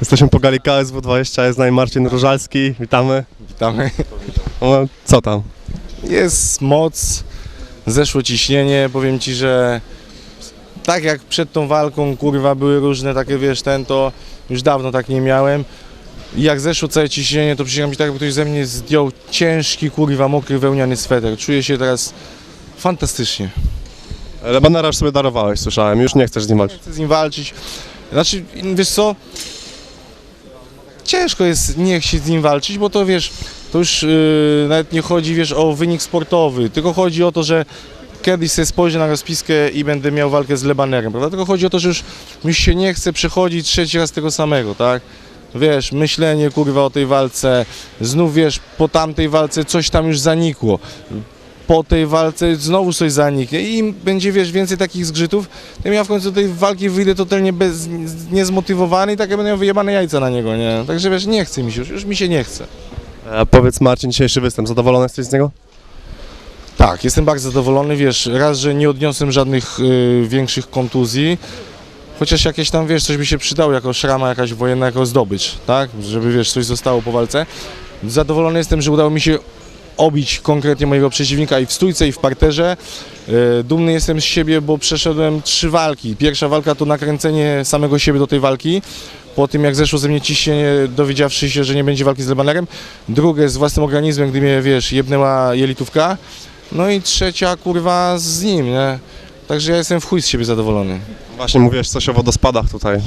Jesteśmy po gali KSW 20, jest nami Marcin Różalski, witamy. Witamy. No, co tam? Jest moc, zeszło ciśnienie, powiem Ci, że tak jak przed tą walką, kurwa, były różne takie, wiesz, ten, to już dawno tak nie miałem. I jak zeszło całe ciśnienie, to przysięgam Ci tak, jakby ktoś ze mnie zdjął ciężki, kurwa, mokry, wełniany sweter. Czuję się teraz fantastycznie. Lebanera już sobie darowałeś, słyszałem, już nie chcesz z nim walczyć. Chcę z nim walczyć. Znaczy, wiesz co, ciężko jest nie chcieć z nim walczyć, bo to wiesz, to już yy, nawet nie chodzi, wiesz, o wynik sportowy, tylko chodzi o to, że kiedyś sobie spojrzę na rozpiskę i będę miał walkę z Lebanerem, prawda? Tylko chodzi o to, że już mi się nie chce przechodzić trzeci raz tego samego, tak? Wiesz, myślenie kurwa o tej walce, znów wiesz, po tamtej walce coś tam już zanikło. Po tej walce znowu coś zaniknie i im będzie, wiesz, więcej takich zgrzytów, tym ja w końcu do tej walki wyjdę totalnie bez, niezmotywowany i tak będę miał wyjebane jajca na niego, nie? Także wiesz, nie chce mi się już, już mi się nie chce. E, powiedz Marcin, dzisiejszy występ, zadowolony jesteś z niego? Tak, jestem bardzo zadowolony, wiesz, raz, że nie odniosłem żadnych y, większych kontuzji, chociaż jakieś tam, wiesz, coś by się przydało jako szrama jakaś wojenna, jako zdobycz, tak, żeby, wiesz, coś zostało po walce. Zadowolony jestem, że udało mi się obić konkretnie mojego przeciwnika i w stójce, i w parterze. Y, Dumny jestem z siebie, bo przeszedłem trzy walki. Pierwsza walka to nakręcenie samego siebie do tej walki. Po tym jak zeszło ze mnie ciśnienie, dowiedziawszy się, że nie będzie walki z Lebanerem. Drugie z własnym organizmem, gdy mnie, wiesz, jebnęła jelitówka. No i trzecia, kurwa, z nim, nie? Także ja jestem w chuj z siebie zadowolony. Właśnie mówiłeś coś o wodospadach tutaj.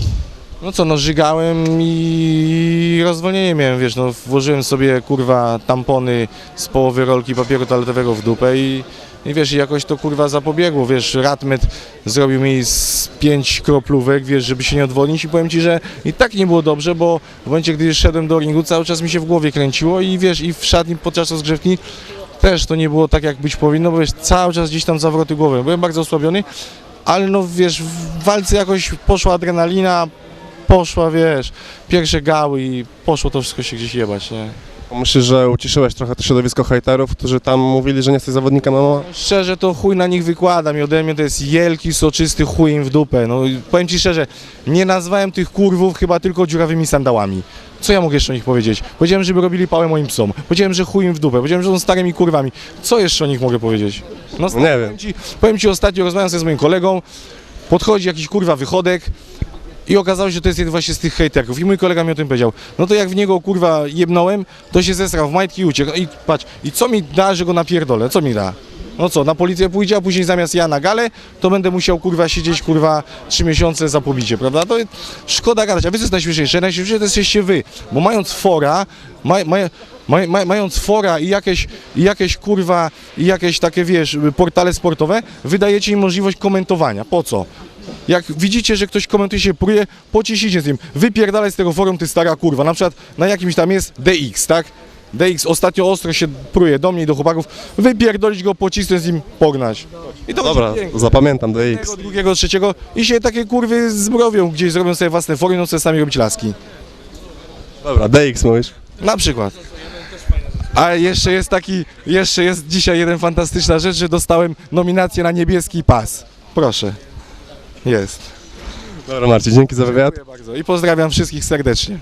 No co, no żygałem i rozwolnienie miałem, wiesz, no włożyłem sobie, kurwa, tampony z połowy rolki papieru toaletowego w dupę i, i wiesz, jakoś to, kurwa, zapobiegło, wiesz, Ratmet zrobił mi z pięć kroplówek, wiesz, żeby się nie odwodnić i powiem Ci, że i tak nie było dobrze, bo w momencie, gdy szedłem do ringu, cały czas mi się w głowie kręciło i wiesz, i w szatni podczas rozgrzewki też to nie było tak, jak być powinno, bo wiesz, cały czas gdzieś tam zawroty głowy. Byłem bardzo osłabiony, ale no wiesz, w walce jakoś poszła adrenalina, poszła, wiesz, pierwsze gały i poszło to wszystko się gdzieś jebać, nie? Myślisz, że uciszyłeś trochę to środowisko hejterów, którzy tam mówili, że nie jesteś zawodnikiem MMA? Szczerze to chuj na nich wykładam i ode mnie to jest wielki, soczysty chuj im w dupę. No i powiem Ci szczerze, nie nazwałem tych kurwów chyba tylko dziurawymi sandałami. Co ja mogę jeszcze o nich powiedzieć? Powiedziałem, żeby robili pałę moim psom. Powiedziałem, że chuj im w dupę. Powiedziałem, że są starymi kurwami. Co jeszcze o nich mogę powiedzieć? No nie wiem. Powiem ci, powiem ci ostatnio, rozmawiam sobie z moim kolegą, podchodzi jakiś kurwa wychodek i okazało się, że to jest jeden właśnie z tych hejterków. I mój kolega mi o tym powiedział. No to jak w niego kurwa jebnąłem, to się zesrał w majtki i uciekł. I patrz, i co mi da, że go napierdolę? Co mi da? No co, na policję pójdzie, a później zamiast ja na galę, to będę musiał kurwa siedzieć kurwa trzy miesiące za pobicie, prawda? To szkoda gadać. A wy co jest najśmieszniejsze? Najśmieszniejsze to jesteście wy, bo mając fora, maj, maj, maj, maj, mając fora i jakieś, i jakieś kurwa, i jakieś takie wiesz, portale sportowe, wydajecie im możliwość komentowania. Po co? Jak widzicie, że ktoś komentuje się pruje, pociśnijcie z nim. Wypierdalaj z tego forum, ty stara kurwa. Na przykład na jakimś tam jest DX, tak? DX ostatnio ostro się pruje do mnie i do chłopaków. Wypierdolić go, pocisnąć z nim, pognać. I to Dobra, będzie zapamiętam DX. Jednego, drugiego, trzeciego i się takie kurwy zmrowią, gdzieś zrobią sobie własne fory, no chcą sami robić laski. Dobra, DX mówisz. Na przykład. A jeszcze jest taki, jeszcze jest dzisiaj jeden fantastyczna rzecz, że dostałem nominację na niebieski pas. Proszę. Jest. Dobra Marcin, dzięki za wywiad. Dziękuję bardzo i pozdrawiam wszystkich serdecznie.